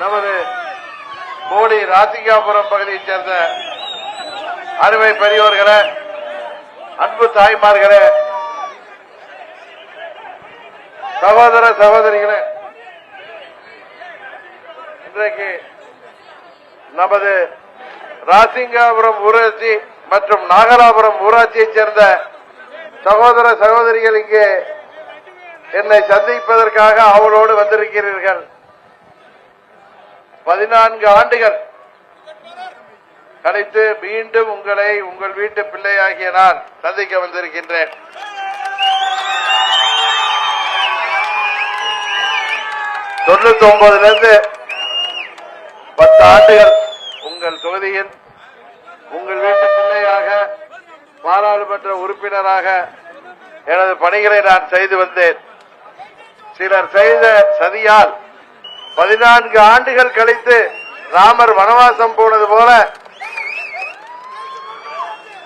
நமது போடி ராசிகாபுரம் பகுதியைச் சேர்ந்த அருமை பெரியோர்களே அன்பு தாய்மார்களே சகோதர சகோதரிகளே இன்றைக்கு நமது ராசிங்காபுரம் ஊராட்சி மற்றும் நாகலாபுரம் ஊராட்சியைச் சேர்ந்த சகோதர சகோதரிகள் இங்கே என்னை சந்திப்பதற்காக அவளோடு வந்திருக்கிறீர்கள். பதினான்கு ஆண்டுகள். கழித்து மீண்டும் உங்களை உங்கள் வீட்டு பிள்ளையாகிய நான் சந்திக்க வந்திருக்கின்றேன். தொண்ணூத்தி ஒன்பதுல இருந்து பத்து ஆண்டுகள் உங்கள் தொகுதியில் உங்கள் வீட்டு பிள்ளையாக பாராளுமன்ற உறுப்பினராக எனது பணிகளை நான் செய்து வந்தேன். சிலர் செய்த சதியால் பதினான்கு ஆண்டுகள் கழித்து ராமர் வனவாசம் போனது போல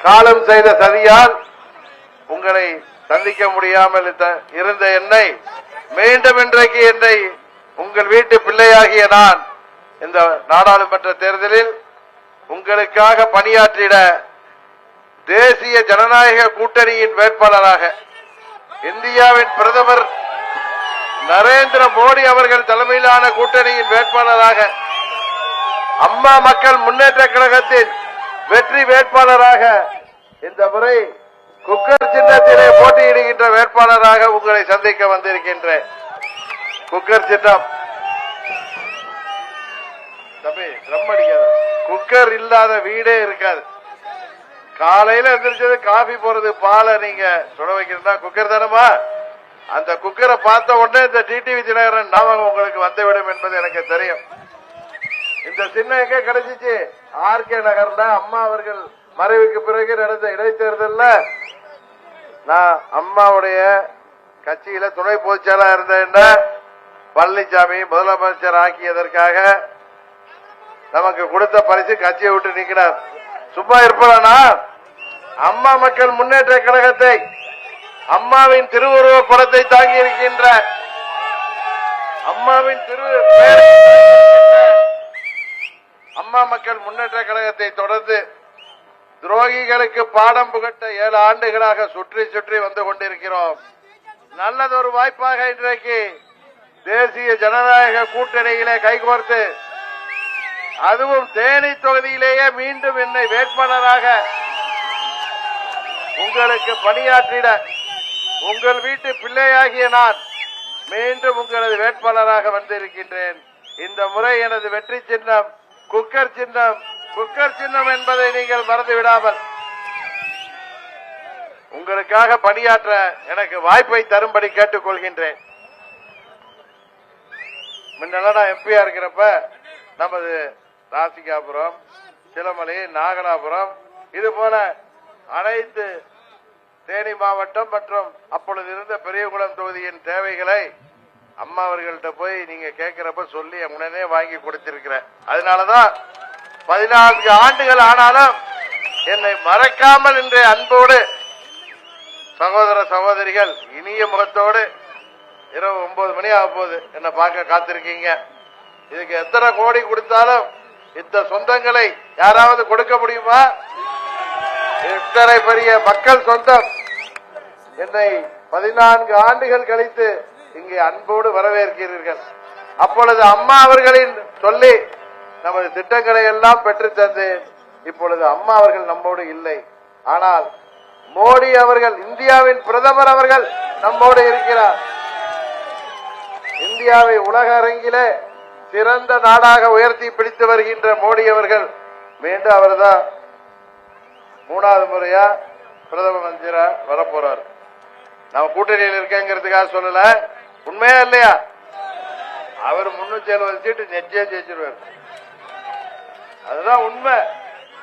காலம் செய்த சதியால் உங்களை சந்திக்க முடியாமல் இருந்த- இருந்த என்னை மீண்டும் இன்றைக்கு என்னை உங்கள் வீட்டு பிள்ளையாகிய நான் இந்த நாடாளுமன்ற தேர்தலில் உங்களுக்காக பணியாற்றிட தேசிய ஜனநாயக கூட்டணியின் வேட்பாளராக இந்தியாவின் பிரதமர் நரேந்திர மோடி அவர்கள் தலைமையிலான கூட்டணியின் வேட்பாளராக அம்மா மக்கள் முன்னேற்ற கழகத்தின் வெற்றி வேட்பாளராக இந்த முறை குக்கர் சின்னத்திலே போட்டியிடுகின்ற வேட்பாளராக உங்களை சந்திக்க வந்திருக்கின்றேன். குக்கர் சின்னம். தம்பி ட்ரம் அடிக்காத. குக்கர் இல்லாத வீடே இருக்காது. காலையில எந்திரிச்சது காபி போறது பாலை நீங்க சுட வைக்கிறதா? குக்கர் தானமா அந்த குக்கரை பார்த்த உடனே இந்த டிடிவி தினகரன் ஞாபகம் உங்களுக்கு வந்துவிடும் என்பது எனக்கு தெரியும். இந்த சின்ன எங்க கிடைச்சிச்சு? ஆர்கே நகர்ல அம்மா அவர்கள் மறைவுக்கு பிறகு நடந்த இடைத்தேர்தல்ல நான் அம்மாவுடைய கட்சியில துணை பொதுச்செயலா இருந்தேன்னா பழனிசாமி முதலமைச்சர் ஆக்கியதற்காக நமக்கு கொடுத்த பரிசு கட்சியை விட்டு நீக்கினார். சும்மா இருப்பானா அம்மா மக்கள் முன்னேற்ற கழகத்தை அம்மாவின் திருவுருவ படத்தை தாங்கி இருக்கின்ற அம்மாவின் திரு அம்மா மக்கள் முன்னேற்ற கழகத்தை தொடர்ந்து துரோகிகளுக்கு பாடம் புகட்ட ஏழு ஆண்டுகளாக சுற்றி சுற்றி வந்து கொண்டிருக்கிறோம். நல்லதொரு வாய்ப்பாக இன்றைக்கு தேசிய ஜனநாயக கூட்டணியிலே கைகோர்த்து அதுவும் தேனி தொகுதியிலேயே மீண்டும் என்னை வேட்பாளராக உங்களுக்கு பணியாற்றிட உங்கள் வீட்டு பிள்ளையாகிய நான் மீண்டும் உங்களது வேட்பாளராக வந்திருக்கின்றேன். இந்த முறை எனது வெற்றி சின்னம் குக்கர் சின்னம் குக்கர் சின்னம் என்பதை நீங்கள் மறந்து விடாமல் உங்களுக்காக பணியாற்ற எனக்கு வாய்ப்பை தரும்படி கேட்டுக்கொள்கின்றேன். முன்னெல்லாம் நான் எம்பியா இருக்கிறப்ப நமது ராசிகாபுரம் சிலமலை நாகலாபுரம் இது போல அனைத்து தேனி மாவட்டம் மற்றும் அப்பொழுது இருந்த பெரியகுளம் தொகுதியின் தேவைகளை அம்மா அவர்கள்ட்ட போய் நீங்க கேட்கிறப்ப சொல்லி உடனே வாங்கி கொடுத்திருக்கிறேன். அதனாலதான் பதினான்கு ஆண்டுகள் ஆனாலும் என்னை மறக்காமல் இன்றைய அன்போடு சகோதர சகோதரிகள் இனிய முகத்தோடு இரவு ஒன்பது மணி ஆக போகுது. என்னை பார்க்க காத்திருக்கீங்க. இதுக்கு எத்தனை கோடி கொடுத்தாலும் இந்த சொந்தங்களை யாராவது கொடுக்க முடியுமா? இத்தனை பெரிய மக்கள் சொந்தம். என்னை பதினான்கு ஆண்டுகள் கழித்து இங்கே அன்போடு வரவேற்கிறீர்கள். அப்பொழுது அம்மா அவர்களின் சொல்லி நமது திட்டங்களை எல்லாம் பெற்று தந்தேன். இப்பொழுது அம்மா அவர்கள் நம்மோடு இல்லை. ஆனால் மோடி அவர்கள் இந்தியாவின் பிரதமர் அவர்கள் நம்மோடு இருக்கிறார். இந்தியாவை உலக அரங்கிலே சிறந்த நாடாக உயர்த்தி பிடித்து வருகின்ற மோடி அவர்கள் மீண்டும் அவர்தான். மூணாவது முறையா பிரதம மந்திரா வரப்போறாரு. நம்ம கூட்டணியில் இருக்கேங்கிறதுக்காக சொல்லல. உண்மையா இல்லையா? அவர் முன்னூத்தி எழுபது சீட்டு நெச்சே ஜெயிச்சிருவார். அதுதான் உண்மை.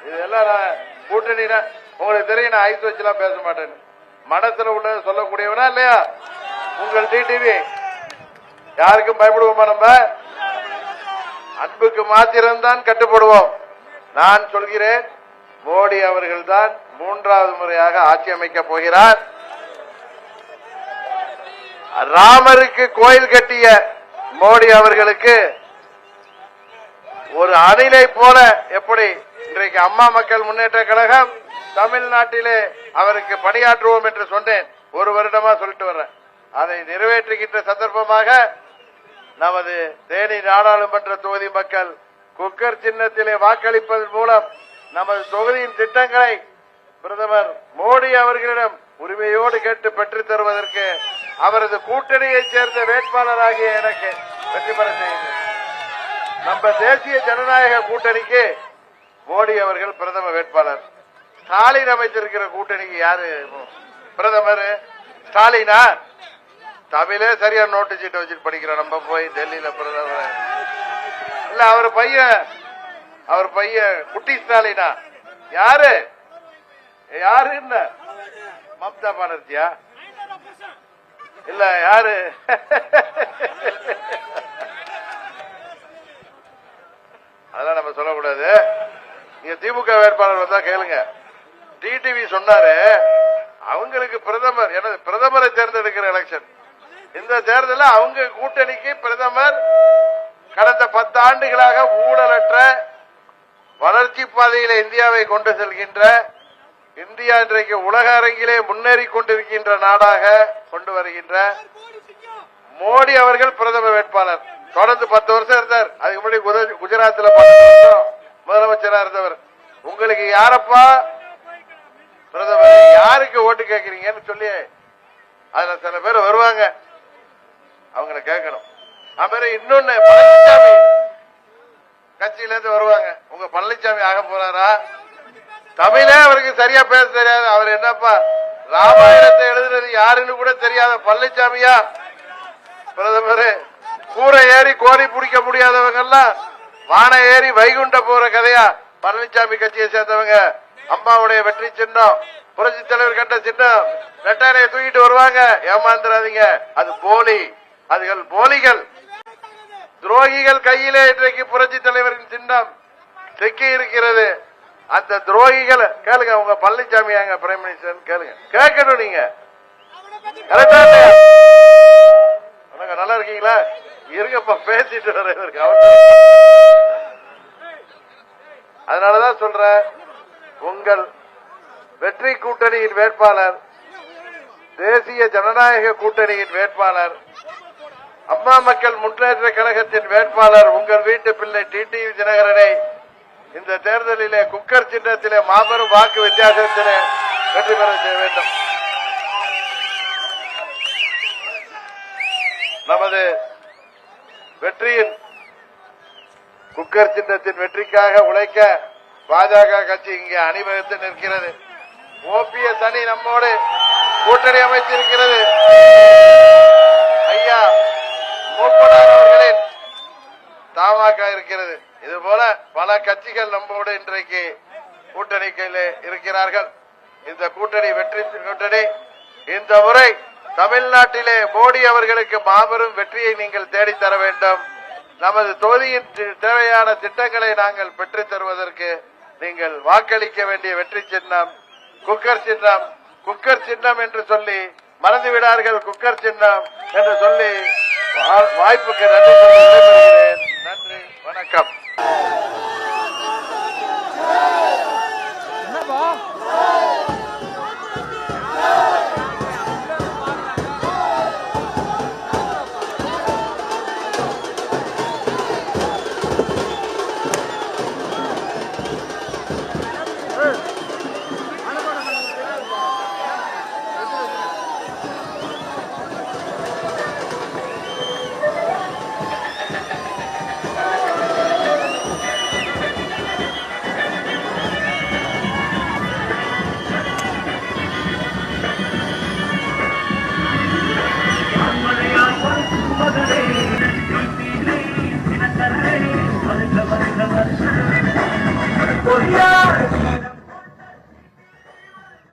இதெல்லாம் நான் கூட்டணியில உங்களுக்கு தெரியும் நான் ஐஸ் வச்சுலாம் பேச மாட்டேன்னு மனசுல உள்ள சொல்லக்கூடியவனா இல்லையா? உங்கள் டிடிவி யாருக்கும் பயப்படுவோமா நம்ம? அன்புக்கு மாத்திரம்தான் கட்டுப்படுவோம். நான் சொல்கிறேன் மோடி அவர்கள்தான் மூன்றாவது முறையாக ஆட்சி அமைக்கப் போகிறார். ராமருக்கு கோயில் கட்டிய மோடி அவர்களுக்கு ஒரு அணிலை போல எப்படி இன்றைக்கு அம்மா மக்கள் முன்னேற்ற கழகம் தமிழ்நாட்டிலே அவருக்கு பணியாற்றுவோம் என்று சொன்னேன். ஒரு வருடமா சொல்லிட்டு வர்றேன். அதை நிறைவேற்றுகின்ற சந்தர்ப்பமாக நமது தேனி நாடாளுமன்ற தொகுதி மக்கள் குக்கர் சின்னத்திலே வாக்களிப்பதன் மூலம் நமது தொகுதியின் திட்டங்களை பிரதமர் மோடி அவர்களிடம் உரிமையோடு கேட்டு பெற்றுத் தருவதற்கு அவரது கூட்டணியைச் சேர்ந்த வேட்பாளராகிய எனக்கு வெற்றி பெற செய்யுங்கள். நம்ம தேசிய ஜனநாயக கூட்டணிக்கு மோடி அவர்கள் பிரதம வேட்பாளர். ஸ்டாலின் அமைத்திருக்கிற கூட்டணிக்கு யாரு? பிரதமர் ஸ்டாலினா? தமிழே சரியா நோட்டு சீட்டை வச்சுட்டு படிக்கிறோம். நம்ம போய் டெல்லியில பிரதமர். இல்ல அவர் பையன் அவர் பையன் குட்டி ஸ்டாலினா யாரு யாரு என்ன? மம்தா பானர்ஜியா? இல்ல யாரு? அதெல்லாம் நம்ம சொல்லக்கூடாது. நீங்க திமுக வேட்பாளர் வந்தா கேளுங்க. டிடிவி சொன்னாரு அவங்களுக்கு பிரதமர் எனது பிரதமரை தேர்ந்தெடுக்கிற எலெக்ஷன் இந்த தேர்தலில் அவங்க கூட்டணிக்கு பிரதமர் கடந்த பத்து ஆண்டுகளாக ஊழலற்ற வளர்ச்சி பாதையில இந்தியாவை கொண்டு செல்கின்ற இந்தியா இன்றைக்கு உலக அரங்கிலே முன்னேறி கொண்டிருக்கின்ற நாடாக கொண்டு வருகின்ற மோடி அவர்கள் பிரதம வேட்பாளர். தொடர்ந்து பத்து வருஷம் இருந்தார். அதுக்கு முன்னாடி குஜராத்தில் குஜராத்ல பத்து வருஷம் முதலமைச்சரா இருந்தவர். உங்களுக்கு யாரப்பா பிரதமர்? யாருக்கு ஓட்டு கேட்கறீங்கன்னு சொல்லி அதுல சில பேர் வருவாங்க. அவங்கள கேட்கணும். அப்புறம் இன்னொன்னு பழனிசாமி கட்சியில இருந்து வருவாங்க. உங்க பழனிசாமி ஆக போறாரா? தமிழே அவருக்கு சரியா பேச தெரியாது. அவர் என்னப்பா ராமாயணத்தை எழுதுனது யாருன்னு கூட தெரியாத பழனிசாமியா பிரதமர் கூரை ஏறி கோரி பிடிக்க முடியாதவங்க எல்லாம் வானை ஏறி வைகுண்ட போற கதையா? பழனிசாமி கட்சியை சேர்ந்தவங்க. அம்மாவுடைய வெற்றி சின்னம் புரட்சி தலைவர் கண்ட சின்னம். ரெட்டாரையை தூக்கிட்டு வருவாங்க. ஏமாந்துடாதீங்க அது போலி. அதுகள் போலிகள். துரோகிகள் கையிலே இன்றைக்கு புரட்சி தலைவரின் சின்னம் சிக்கி இருக்கிறது. அந்த துரோகிகள் கேளுங்க உங்க பழனிசாமி அங்க பிரைம் மினிஸ்டர் கேளுங்க. கேட்கணும் நீங்க. கரெக்டா நல்லா இருக்கீங்களா? இருங்கப்பா பேசிட்டு வர இவருக்கு. அவசரம். அதனாலதான் சொல்றேன் உங்கள் வெற்றி கூட்டணியின் வேட்பாளர் தேசிய ஜனநாயக கூட்டணியின் வேட்பாளர் அம்மா மக்கள் முன்னேற்ற கழகத்தின் வேட்பாளர் உங்கள் வீட்டு பிள்ளை டிடி தினகரனை இந்த தேர்தலிலே குக்கர் சின்னத்திலே மாபெரும் வாக்கு வித்தியாசத்திலே வெற்றி பெற செய்ய வேண்டும். நமது வெற்றியின் குக்கர் சின்னத்தின் வெற்றிக்காக உழைக்க பாஜக கட்சி இங்கே அணிவகுத்து நிற்கிறது. ஓபிஎஸ் அணி நம்மோடு கூட்டணி அமைச்சிருக்கிறது ஐயா மூப்பனார் அவர்களின் தமாக இருக்கிறது. இது போல பல கட்சிகள் நம்மோடு இன்றைக்கு கூட்டணிக்கையில் இருக்கிறார்கள். இந்த கூட்டணி வெற்றி கூட்டணி. இந்த முறை தமிழ்நாட்டிலே மோடி அவர்களுக்கு மாபெரும் வெற்றியை நீங்கள் தேடித் தர வேண்டும். நமது தொகுதியின் தேவையான திட்டங்களை நாங்கள் பெற்றுத் தருவதற்கு நீங்கள் வாக்களிக்க வேண்டிய வெற்றி சின்னம் குக்கர் சின்னம் குக்கர் சின்னம் என்று சொல்லி மறந்து விடார்கள் குக்கர் சின்னம் என்று சொல்லி வாய்ப்புக்கு நன்றி நன்றி வணக்கம்.